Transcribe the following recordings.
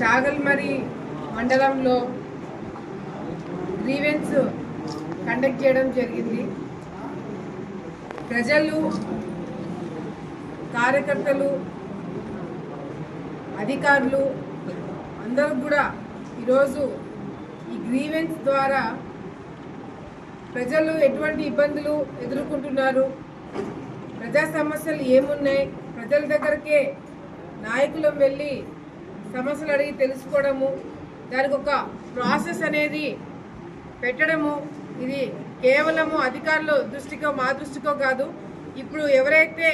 చాగల్మరి మండలంలో grievance conduct చేయడం జరిగింది. ప్రజలు కార్యకర్తలు అధికారులు అందరూ కూడా ఈరోజు ఈ గ్రీవెన్స్ ద్వారా ప్రజలు ఎటువంటి ఇబ్బందులు ఎదుర్కొంటున్నారు? ప్రజా సమస్యలు ఏమున్నాయి? ప్రజల దగ్గరకే నాయకులం వెళ్ళి సమస్యలు అడిగి తెలుసుకోవడము దానికి ఒక ప్రాసెస్ అనేది పెట్టడము ఇది కేవలము అధికారుల దృష్టికో మా దృష్టికో కాదు. ఇప్పుడు ఎవరైతే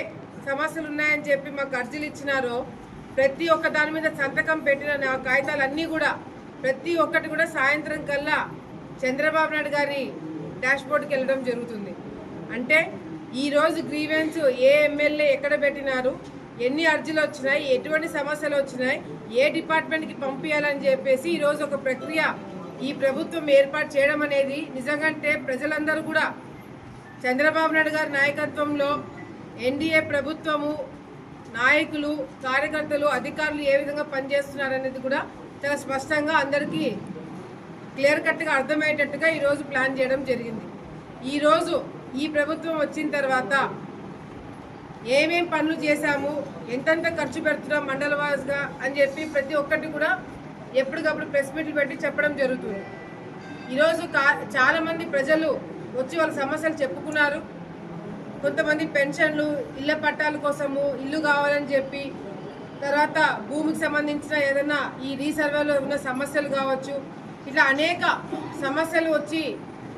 సమస్యలు ఉన్నాయని చెప్పి మాకు అర్జీలు ఇచ్చినారో ప్రతి ఒక్క దాని మీద సంతకం పెట్టిన నా కాగితాలన్నీ కూడా ప్రతి ఒక్కటి కూడా సాయంత్రం కల్లా చంద్రబాబు నాయుడు గారి డాష్బోర్డ్కి వెళ్ళడం జరుగుతుంది. అంటే ఈరోజు గ్రీవెన్స్ ఏ ఎమ్మెల్యే ఎక్కడ పెట్టినారు? ఎన్ని అర్జీలు వచ్చినాయి ఎటువంటి సమస్యలు వచ్చినాయి ఏ డిపార్ట్మెంట్కి పంపించాలని చెప్పేసి ఈరోజు ఒక ప్రక్రియ ఈ ప్రభుత్వం ఏర్పాటు చేయడం అనేది నిజంగంటే ప్రజలందరూ కూడా చంద్రబాబు నాయుడు గారి నాయకత్వంలో ఎన్డీఏ ప్రభుత్వము నాయకులు కార్యకర్తలు అధికారులు ఏ విధంగా పనిచేస్తున్నారనేది కూడా చాలా స్పష్టంగా అందరికీ క్లియర్ కట్గా అర్థమయ్యేటట్టుగా ఈరోజు ప్లాన్ చేయడం జరిగింది. ఈరోజు ఈ ప్రభుత్వం వచ్చిన తర్వాత ఏమేం పనులు చేశాము ఎంతెంత ఖర్చు పెడుతున్నాం మండల వాసుగా అని చెప్పి ప్రతి ఒక్కటి కూడా ఎప్పటికప్పుడు ప్రెస్ మీట్లు పెట్టి చెప్పడం జరుగుతుంది. ఈరోజు కా చాలామంది ప్రజలు వచ్చి వాళ్ళ సమస్యలు చెప్పుకున్నారు. కొంతమంది పెన్షన్లు ఇళ్ళ పట్టాల కోసము ఇల్లు కావాలని చెప్పి తర్వాత భూమికి సంబంధించిన ఏదైనా ఈ రీసర్వేలో ఉన్న సమస్యలు కావచ్చు ఇట్లా అనేక సమస్యలు వచ్చి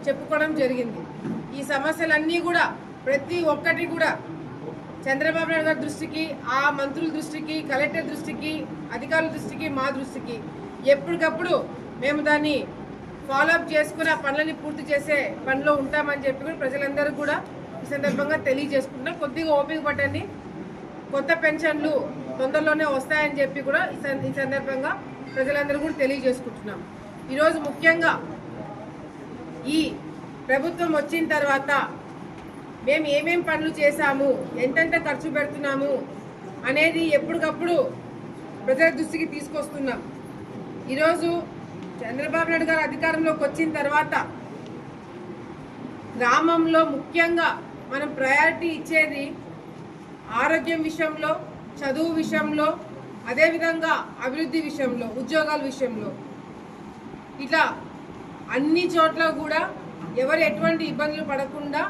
చెప్పుకోవడం జరిగింది. ఈ సమస్యలన్నీ కూడా ప్రతి ఒక్కటి కూడా చంద్రబాబు నాయుడు గారి దృష్టికి ఆ మంత్రుల దృష్టికి కలెక్టర్ దృష్టికి అధికారుల దృష్టికి మా దృష్టికి ఎప్పటికప్పుడు మేము దాన్ని ఫాలోఅప్ చేసుకుని ఆ పనులని పూర్తి చేసే పనిలో ఉంటామని చెప్పి కూడా ప్రజలందరూ కూడా ఈ సందర్భంగా తెలియజేసుకుంటున్నాం. కొద్దిగా ఓపిక పట్టండి. కొత్త పెన్షన్లు తొందరలోనే వస్తాయని చెప్పి కూడా ఈ ఈ సందర్భంగా ప్రజలందరూ కూడా తెలియజేసుకుంటున్నాం. ఈరోజు ముఖ్యంగా ఈ ప్రభుత్వం వచ్చిన తర్వాత మేము ఏమేం పనులు చేశాము ఎంతెంత ఖర్చు పెడుతున్నాము అనేది ఎప్పటికప్పుడు ప్రజల దృష్టికి తీసుకొస్తున్నాం. ఈరోజు చంద్రబాబు నాయుడు గారు అధికారంలోకి వచ్చిన తర్వాత గ్రామంలో ముఖ్యంగా మనం ప్రయారిటీ ఇచ్చేది ఆరోగ్యం విషయంలో చదువు విషయంలో అదేవిధంగా అభివృద్ధి విషయంలో ఉద్యోగాల విషయంలో. ఇట్లా అన్ని చోట్ల కూడా ఎవరు ఎటువంటి ఇబ్బందులు పడకుండా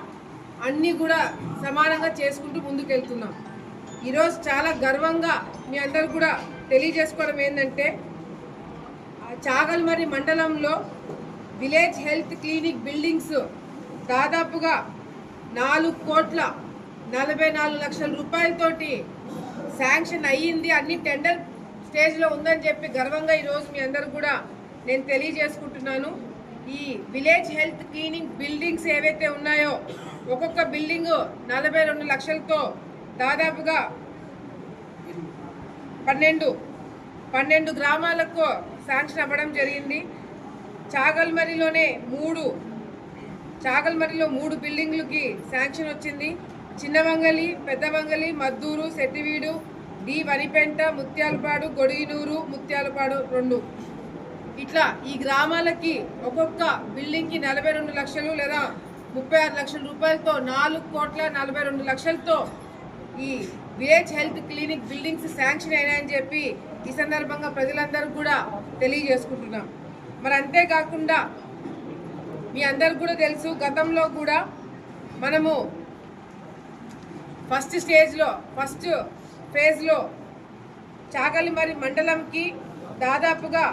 అన్నీ కూడా సమానంగా చేసుకుంటూ ముందుకెళ్తున్నాం. ఈరోజు చాలా గర్వంగా మీ అందరు కూడా తెలియజేసుకోవడం ఏంటంటే చాగల్మరి మండలంలో విలేజ్ హెల్త్ క్లినిక్ బిల్డింగ్స్ దాదాపుగా నాలుగు కోట్ల నలభై నాలుగు లక్షల రూపాయలతోటి శాంక్షన్ అయ్యింది. అన్ని టెండర్ స్టేజ్లో ఉందని చెప్పి గర్వంగా ఈరోజు మీ అందరు కూడా నేను తెలియజేసుకుంటున్నాను. ఈ విలేజ్ హెల్త్ క్లీనింగ్ బిల్డింగ్స్ ఏవైతే ఉన్నాయో ఒక్కొక్క బిల్డింగ్ నలభై రెండు లక్షలతో దాదాపుగా పన్నెండు పన్నెండు గ్రామాలకు శాంక్షన్ అవ్వడం జరిగింది. చాగల్మరిలోనే మూడు చాగల్మరిలో మూడు బిల్డింగ్లకి శాంక్షన్ వచ్చింది. చిన్నవంగలి పెద్దవంగలి మద్దూరు సెట్టివీడు డి వనిపెంట ముత్యాలపాడు గొడిగినూరు ముత్యాలపాడు రెండు. ఇట్లా ఈ గ్రామాలకి ఒక్కొక్క బిల్డింగ్కి నలభై రెండు లక్షలు లేదా ముప్పై ఆరు లక్షల రూపాయలతో నాలుగు కోట్ల నలభై రెండు లక్షలతో ఈ village health clinic buildings sanction అయినాయని చెప్పి ఈ సందర్భంగా ప్రజలందరూ కూడా తెలియజేసుకుంటున్నాం. మరి అంతేకాకుండా మీ అందరికి కూడా తెలుసు గతంలో కూడా మనము ఫస్ట్ స్టేజ్లో ఫస్ట్ ఫేజ్లో చాగలిమరి మండలంకి దాదాపుగా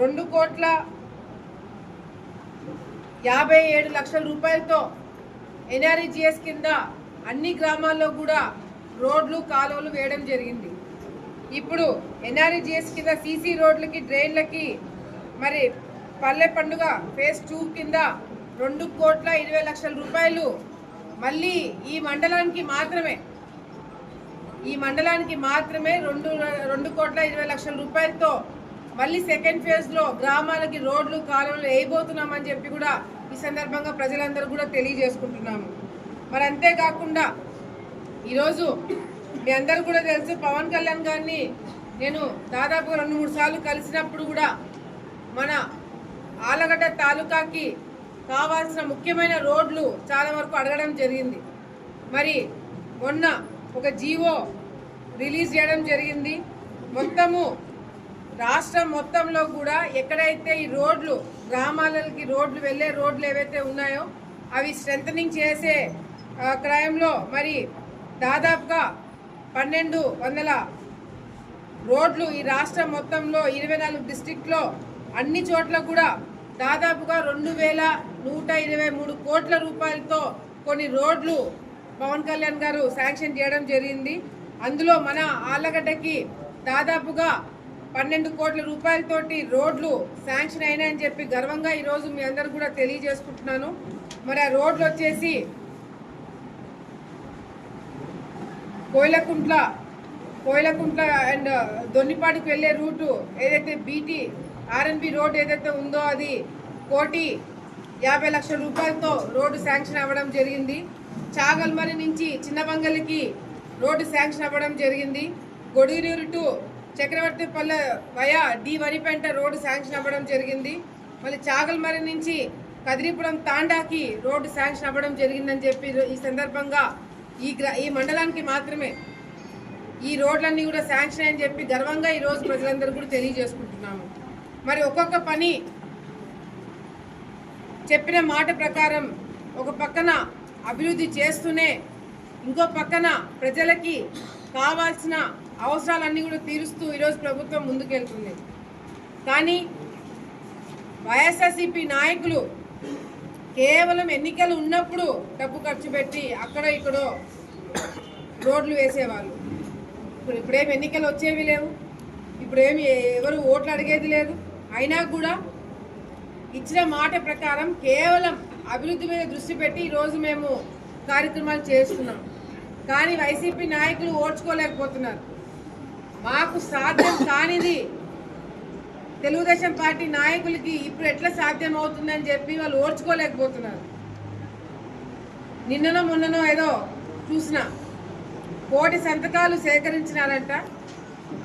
రెండు కోట్ల యాభై ఏడు లక్షల రూపాయలతో ఎన్ఆర్ఈజిఎస్ కింద అన్ని గ్రామాల్లో కూడా రోడ్లు కాలువలు వేయడం జరిగింది. ఇప్పుడు ఎన్ఆర్ఈజిఎస్ కింద సీసీ రోడ్లకి డ్రైన్లకి మరి పల్లె పండుగ ఫేజ్ టూ కింద రెండు కోట్ల ఇరవై లక్షల రూపాయలు మళ్ళీ ఈ మండలానికి మాత్రమే ఈ మండలానికి మాత్రమే రెండు రెండు కోట్ల ఇరవై లక్షల రూపాయలతో మళ్ళీ సెకండ్ ఫేజ్లో గ్రామాలకి రోడ్లు కాలువలు వేయబోతున్నామని చెప్పి కూడా ఈ సందర్భంగా ప్రజలందరూ కూడా తెలియజేసుకుంటున్నాము. మరి అంతేకాకుండా ఈరోజు మీ అందరూ కూడా తెలుసు పవన్ కళ్యాణ్ గారిని నేను దాదాపు రెండు మూడు సార్లు కలిసినప్పుడు కూడా మన ఆలగడ్డ తాలూకాకి కావాల్సిన ముఖ్యమైన రోడ్లు చాలా వరకు అడగడం జరిగింది. మరి మొన్న ఒక జీవో రిలీజ్ చేయడం జరిగింది. మొత్తము రాష్ట్రం మొత్తంలో కూడా ఎక్కడైతే ఈ రోడ్లు గ్రామాలకి రోడ్లు వెళ్ళే రోడ్లు ఏవైతే ఉన్నాయో అవి స్ట్రెంథనింగ్ చేసే క్రయంలో మరి దాదాపుగా పన్నెండు వందల రోడ్లు ఈ రాష్ట్రం మొత్తంలో ఇరవై నాలుగు డిస్టిక్లో అన్ని చోట్ల కూడా దాదాపుగా రెండు వేల నూట ఇరవై మూడు కోట్ల రూపాయలతో కొన్ని రోడ్లు పవన్ కళ్యాణ్ గారు శాంక్షన్ చేయడం జరిగింది. అందులో మన ఆళ్ళగడ్డకి దాదాపుగా పన్నెండు కోట్ల రూపాయలతోటి రోడ్లు శాంక్షన్ అయినాయని చెప్పి గర్వంగా ఈరోజు మీ అందరు కూడా తెలియజేసుకుంటున్నాను. మరి ఆ రోడ్లు వచ్చేసి కోయిలకుంట్ల కోయిలకుంట్ల అండ్ దొన్నిపాటికి వెళ్ళే రూటు ఏదైతే బీటీ ఆర్ఎన్బి రోడ్ ఏదైతే ఉందో అది కోటి యాభై లక్షల రూపాయలతో రోడ్డు శాంక్షన్ అవ్వడం జరిగింది. చాగల్మరి నుంచి చిన్నబంగలికి రోడ్డు శాంక్షన్ అవ్వడం జరిగింది. Godugunuru to Chakravarthipalle via D Varipenta road sanction అవ్వడం జరిగింది. మళ్ళీ చాగల్మరి నుంచి కదిరిపురం తాండాకి రోడ్డు శాంక్షన్ అవ్వడం జరిగిందని చెప్పి ఈ సందర్భంగా ఈ గ్రా ఈ మండలానికి మాత్రమే ఈ రోడ్లన్నీ కూడా శాంక్షన్ అని చెప్పి గర్వంగా ఈ రోజు ప్రజలందరూ కూడా తెలియజేసుకుంటున్నాము. మరి ఒక్కొక్క పని చెప్పిన మాట ప్రకారం ఒక పక్కన అభివృద్ధి చేస్తూనే ఇంకో పక్కన ప్రజలకి కావాల్సిన అవసరాలన్నీ కూడా తీరుస్తూ ఈరోజు ప్రభుత్వం ముందుకెళ్తుంది. కానీ వైఎస్ఆర్సీపీ నాయకులు కేవలం ఎన్నికలు ఉన్నప్పుడు డబ్బు ఖర్చు పెట్టి అక్కడ ఇక్కడో రోడ్లు వేసేవాళ్ళు. ఇప్పుడు ఇప్పుడేమి ఎన్నికలు వచ్చేవి లేవు. ఇప్పుడేమి ఎవరు ఓట్లు అడిగేది లేదు. అయినా కూడా ఇచ్చిన మాట ప్రకారం కేవలం అభివృద్ధి మీద దృష్టి పెట్టి ఈరోజు మేము కార్యక్రమాలు చేస్తున్నాం. కానీ వైసీపీ నాయకులు ఓడ్చుకోలేకపోతున్నారు మాకు సాధ్యం కానిది. తెలుగుదేశం పార్టీ నాయకులకి ఇప్పుడు ఎట్లా సాధ్యం అవుతుందని చెప్పి వాళ్ళు ఓర్చుకోలేకపోతున్నారు. నిన్ననో మొన్ననో ఏదో చూసిన. కోటి సంతకాలు సేకరించినారంట.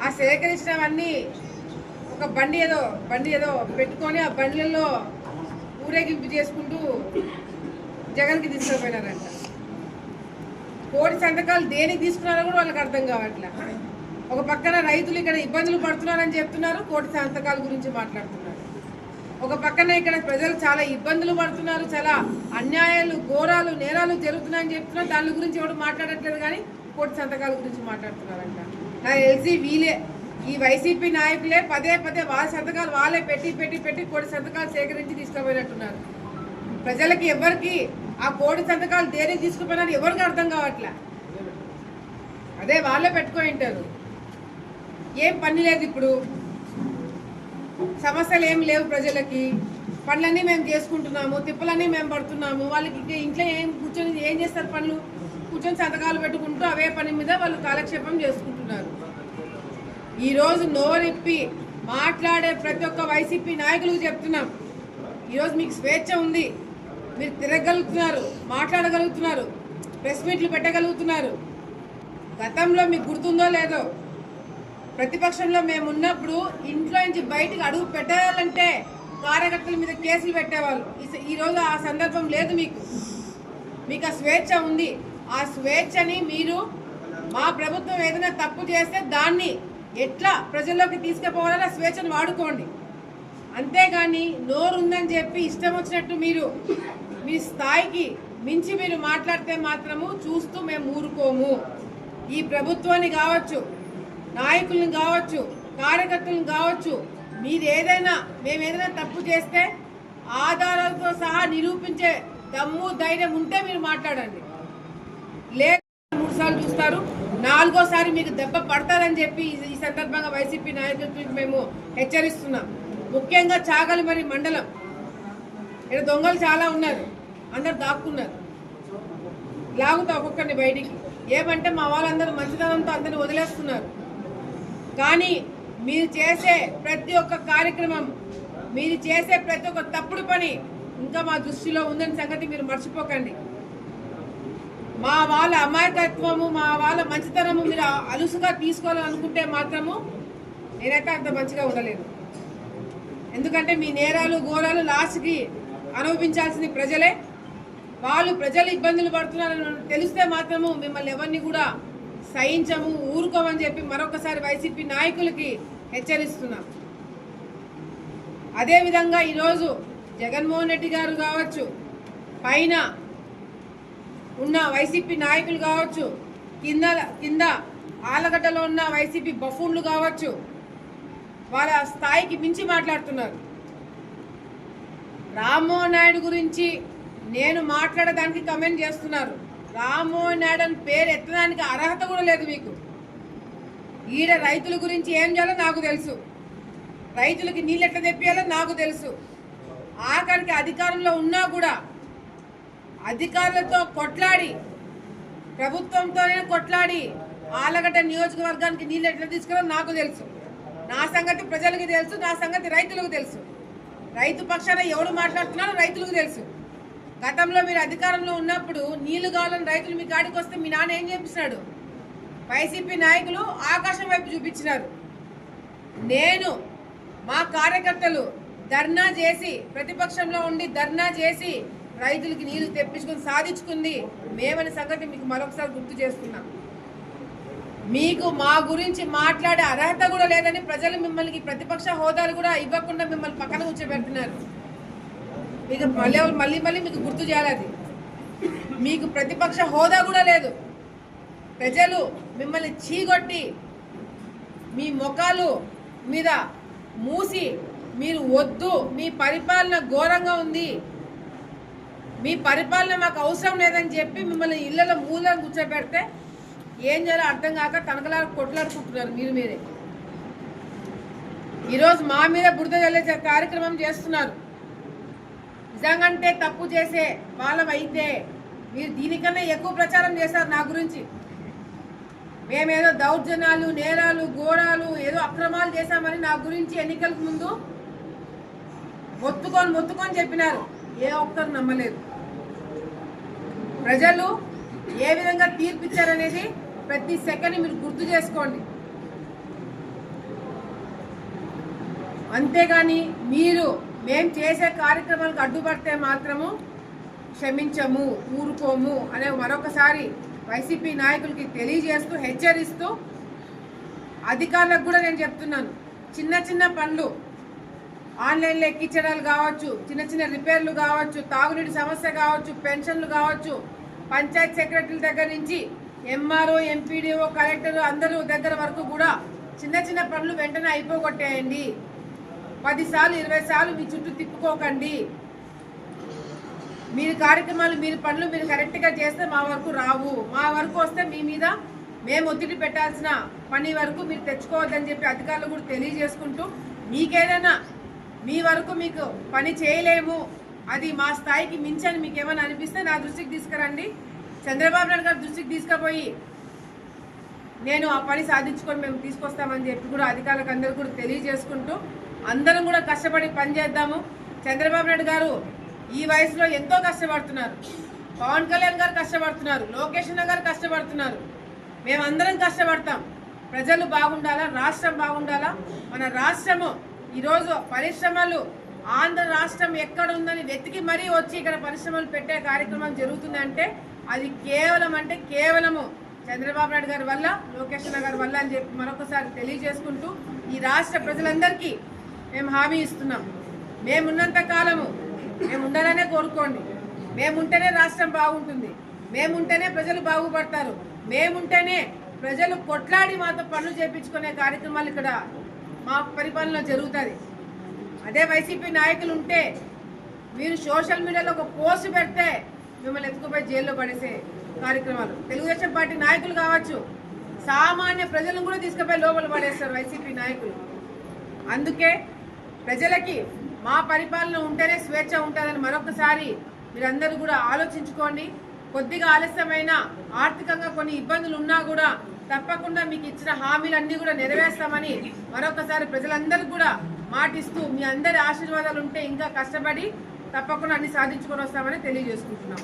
ఆ సేకరించినవన్నీ ఒక బండి ఏదో బండి ఏదో పెట్టుకొని ఆ బండ్లలో ఊరేగింపు చేసుకుంటూ జగన్కి తీసుకుపోయినారంట. కోటి సంతకాలు దేనికి తీసుకున్నారో కూడా వాళ్ళకి అర్థం కావట్లే. ఒక పక్కన రైతులు ఇక్కడ ఇబ్బందులు పడుతున్నారని చెప్తున్నారు కోటి సంతకాల గురించి మాట్లాడుతున్నారు. ఒక పక్కన ఇక్కడ ప్రజలు చాలా ఇబ్బందులు పడుతున్నారు చాలా అన్యాయాలు ఘోరాలు నేరాలు జరుగుతున్నాయని చెప్తున్నారు. దాని గురించి ఎవరు మాట్లాడట్లేదు కానీ కోటి సంతకాల గురించి మాట్లాడుతున్నారంట. నాకు తెలిసి వీలే ఈ వైసీపీ నాయకులే పదే పదే వాళ్ళ సంతకాలు వాళ్ళే పెట్టి పెట్టి పెట్టి కోటి సంతకాలు సేకరించి తీసుకుపోయినట్టున్నారు. ప్రజలకి ఎవరికి ఆ కోటి సంతకాలు దేనికి తీసుకుపోయినారు ఎవరికి అర్థం కావట్లే? అదే వాళ్ళే పెట్టుకొని ఉంటారు. ఏం పని లేదు ఇప్పుడు. సమస్యలు ఏం లేవు ప్రజలకి. పనులన్నీ మేము చేసుకుంటున్నాము తిప్పలన్నీ మేము పడుతున్నాము. వాళ్ళకి ఇంట్లో ఏం కూర్చొని ఏం చేస్తారు పనులు? కూర్చొని సంతకాలు పెట్టుకుంటూ అవే పని మీద వాళ్ళు కాలక్షేపం చేసుకుంటున్నారు. ఈరోజు నోరిప్పి మాట్లాడే ప్రతి ఒక్క వైసీపీ నాయకులకు చెప్తున్నాం. ఈరోజు మీకు స్వేచ్ఛ ఉంది. మీరు తిరగలుగుతున్నారు మాట్లాడగలుగుతున్నారు ప్రెస్ మీట్లు పెట్టగలుగుతున్నారు. గతంలో మీకు గుర్తుందో లేదో ప్రతిపక్షంలో మేము ఉన్నప్పుడు ఇంట్లో నుంచి బయటికి అడుగు పెట్టాలంటే కార్యకర్తల మీద కేసులు పెట్టేవాళ్ళు. ఈ- ఈరోజు ఆ సందర్భం లేదు మీకు. మీకు ఆ స్వేచ్ఛ ఉంది. ఆ స్వేచ్ఛని మీరు మా ప్రభుత్వం ఏదైనా తప్పు చేస్తే దాన్ని ఎట్లా ప్రజల్లోకి తీసుకుపోవాలని ఆ స్వేచ్ఛను వాడుకోండి. అంతేగాని నోరుందని చెప్పి ఇష్టం వచ్చినట్టు మీరు మీ స్థాయికి మించి మీరు మాట్లాడితే మాత్రము చూస్తూ మేము ఊరుకోము. ఈ ప్రభుత్వాన్ని కావచ్చు నాయకులను కావచ్చు కార్యకర్తలను కావచ్చు మీరు ఏదైనా మేము ఏదైనా తప్పు చేస్తే ఆధారాలతో సహా నిరూపించే దమ్ము ధైర్యం ఉంటే మీరు మాట్లాడండి. లేదు మూడు సార్లు చూస్తారు. నాలుగోసారి మీకు దెబ్బ పడతారని చెప్పి ఈ- సందర్భంగా వైసీపీ నాయకులకు మేము హెచ్చరిస్తున్నాం. ముఖ్యంగా చాగలిమరి మండలం. ఇక్కడ దొంగలు చాలా ఉన్నారు. అందరు దాక్కున్నారు. లాగుతా ఒక్కొక్కరిని బయటికి. ఏమంటే మా వాళ్ళందరూ మంచితనంతో అందరిని వదిలేస్తున్నారు. కానీ మీరు చేసే ప్రతి ఒక్క కార్యక్రమం మీరు చేసే ప్రతి ఒక్క తప్పుడు పని ఇంకా మా దృష్టిలో ఉందని సంగతి మీరు మర్చిపోకండి. మా వాళ్ళ అమాయకత్వము మా వాళ్ళ మంచితనము మీరు అలుసుగా తీసుకోవాలనుకుంటే మాత్రము నేనైతే అంత మంచిగా ఉండలేదు. ఎందుకంటే మీ నేరాలు ఘోరాలు లాస్ట్కి అనుభవించాల్సింది ప్రజలే. వాళ్ళు ప్రజలు ఇబ్బందులు పడుతున్నారని తెలిస్తే మాత్రము మిమ్మల్ని ఎవరిని కూడా సహించము ఊరుకోమని చెప్పి మరొకసారి వైసీపీ నాయకులకి హెచ్చరిస్తున్నాం. అదేవిధంగా ఈరోజు జగన్మోహన్ రెడ్డి గారు కావచ్చు పైన ఉన్న వైసీపీ నాయకులు కావచ్చు కింద కింద ఆలగడ్డలో ఉన్న వైసీపీ బఫూన్లు కావచ్చు వాళ్ళ స్థాయికి మించి మాట్లాడుతున్నారు. రామ్మోహన్ నాయుడు గురించి నేను మాట్లాడడానికి కమెంట్ చేస్తున్నారు. రామ్మోహన్ నాయుడు అని పేరు ఎత్తడానికి అర్హత కూడా లేదు మీకు. ఈడ రైతుల గురించి ఏం చేయాలో నాకు తెలుసు. రైతులకి నీళ్ళు ఎట్లా తెప్పియాలో నాకు తెలుసు. ఆఖరికి అధికారంలో ఉన్నా కూడా అధికారులతో కొట్లాడి ప్రభుత్వంతోనే కొట్లాడి ఆలగడ్డ నియోజకవర్గానికి నీళ్ళు ఎట్లా తీసుకురాలో నాకు తెలుసు. నా సంగతి ప్రజలకు తెలుసు నా సంగతి రైతులకు తెలుసు. రైతు పక్షాన ఎవడు మాట్లాడుతున్నారో రైతులకు తెలుసు. గతంలో మీరు అధికారంలో ఉన్నప్పుడు నీళ్ళు కావాలని రైతులు మీ కాడికి వస్తే మీ నాన్న ఏం చేపిస్తున్నాడు వైసీపీ నాయకులు ఆకాశం వైపు చూపించినారు. నేను మా కార్యకర్తలు ధర్నా చేసి ప్రతిపక్షంలో ఉండి ధర్నా చేసి రైతులకి నీళ్ళు తెప్పించుకుని సాధించుకుంది మేమని సంగతి మీకు మరొకసారి గుర్తు చేస్తున్నాం. మీకు మా గురించి మాట్లాడే అర్హత కూడా లేదని ప్రజలు మిమ్మల్ని ప్రతిపక్ష హోదాలు కూడా ఇవ్వకుండా మిమ్మల్ని పక్కన కూర్చోబెడుతున్నారు. మీకు మళ్ళీ మళ్ళీ మళ్ళీ మీకు గుర్తు చేయాలి అది. మీకు ప్రతిపక్ష హోదా కూడా లేదు. ప్రజలు మిమ్మల్ని చీగొట్టి మీ ముఖాలు మీద మూసి మీరు వద్దు మీ పరిపాలన ఘోరంగా ఉంది. మీ పరిపాలన మాకు అవసరం లేదని చెప్పి మిమ్మల్ని ఇళ్ళలో మూలను కూర్చోబెడితే ఏం చేయాలో అర్థం కాక తనకలా కొట్లాడుకుంటున్నారు మీరు మీరే. ఈరోజు మా మీద బురద చల్లే కార్యక్రమం చేస్తున్నారు. నిజంగంటే తప్పు చేసే వాళ్ళం అయితే మీరు దీనికన్నా ఎక్కువ ప్రచారం చేశారు నా గురించి. మేమేదో దౌర్జన్యాలు నేరాలు ఘోరాలు ఏదో అక్రమాలు చేశామని నా గురించి ఎన్నికలకు ముందు మొత్తుకొని మొత్తుకొని చెప్పినారు. ఏ ఒక్కరు నమ్మలేదు. ప్రజలు ఏ విధంగా తీర్పిచ్చారనేది ప్రతి సెకండ్ మీరు గుర్తు చేసుకోండి. అంతేగాని మీరు మేం చేసే కార్యక్రమాలకు అడ్డుపడితే మాత్రము క్షమించము ఊరుకోము అనే మరొకసారి వైసీపీ నాయకులకి తెలియజేస్తూ హెచ్చరిస్తూ అధికారులకు కూడా నేను చెప్తున్నాను. చిన్న చిన్న పనులు ఆన్లైన్లో ఎక్కించడాలు కావచ్చు చిన్న చిన్న రిపేర్లు కావచ్చు తాగునీటి సమస్య కావచ్చు పెన్షన్లు కావచ్చు పంచాయత్ సెక్రటరీల దగ్గర నుంచి ఎంఆర్ఓ ఎంపీడీఓ కలెక్టర్ అందరూ దగ్గర వరకు కూడా చిన్న చిన్న పనులు వెంటనే అయిపోగొట్టేయండి. పదిసార్లు ఇరవై సార్లు మీ చుట్టూ తిప్పుకోకండి. మీరు కార్యక్రమాలు మీరు పనులు మీరు కరెక్ట్గా చేస్తే మా వరకు రావు. మా వరకు వస్తే మీ మీద మేము ఒత్తిడి పెట్టాల్సిన పని వరకు మీరు తెచ్చుకోవద్దని చెప్పి అధికారులు కూడా తెలియజేసుకుంటూ మీకేదైనా మీ వరకు మీకు పని చేయలేము. అది మా స్థాయికి మించని మీకు ఏమైనా అనిపిస్తే నా దృష్టికి తీసుకురండి. చంద్రబాబు నాయుడు గారి దృష్టికి తీసుకుపోయి నేను ఆ పని సాధించుకొని మేము తీసుకొస్తామని చెప్పి కూడా అధికారులకు అందరూ కూడా తెలియజేసుకుంటూ అందరం కూడా కష్టపడి పని చేద్దాము చంద్రబాబు నాయుడు గారు ఈ వయసులో ఎంతో కష్టపడుతున్నారు. పవన్ కళ్యాణ్ గారు కష్టపడుతున్నారు. లోకేష్ గారు కష్టపడుతున్నారు. మేమందరం కష్టపడతాం. ప్రజలు బాగుండాలా? రాష్ట్రం బాగుండాలా? మన రాష్ట్రము ఈరోజు పరిశ్రమలు ఆంధ్ర రాష్ట్రం ఎక్కడ ఉందని వెతికి మరీ వచ్చి ఇక్కడ పరిశ్రమలు పెట్టే కార్యక్రమం జరుగుతుందంటే అది కేవలం అంటే కేవలము చంద్రబాబు నాయుడు గారి వల్ల లోకేష్ గారి వల్ల అని చెప్పి మరొకసారి తెలియజేసుకుంటూ ఈ రాష్ట్ర ప్రజలందరికీ మేము హామీ ఇస్తున్నాం. మేమున్నంత కాలము మేము ఉండాలనే కోరుకోండి. మేముంటేనే రాష్ట్రం బాగుంటుంది. మేముంటేనే ప్రజలు బాగుపడతారు. మేముంటేనే ప్రజలు కొట్లాడి మాతో పనులు చేపించుకునే కార్యక్రమాలు ఇక్కడ మా పరిపాలన జరుగుతుంది అదే వైసీపీ నాయకులు ఉంటే మీరు సోషల్ మీడియాలో ఒక పోస్ట్ పెడితే మిమ్మల్ని ఎత్తుకుపోయి జైల్లో పడేసే కార్యక్రమాలు. తెలుగుదేశం పార్టీ నాయకులు కావచ్చు సామాన్య ప్రజలను కూడా తీసుకుపోయి లోపల పడేస్తారు వైసీపీ నాయకులు. అందుకే ప్రజలకి మా పరిపాలన ఉంటేనే స్వేచ్ఛ ఉంటుందని మరొకసారి మీరందరూ కూడా ఆలోచించుకోండి. కొద్దిగా ఆలస్యమైన ఆర్థికంగా కొన్ని ఇబ్బందులు ఉన్నా కూడా తప్పకుండా మీకు ఇచ్చిన హామీలన్నీ కూడా నెరవేర్స్తామని మరొకసారి ప్రజలందరూ కూడా మాటిస్తూ మీ అందరి ఆశీర్వాదాలు ఉంటే ఇంకా కష్టపడి తప్పకుండా అన్ని సాధించుకొని వస్తామని తెలియజేసుకుంటున్నాం.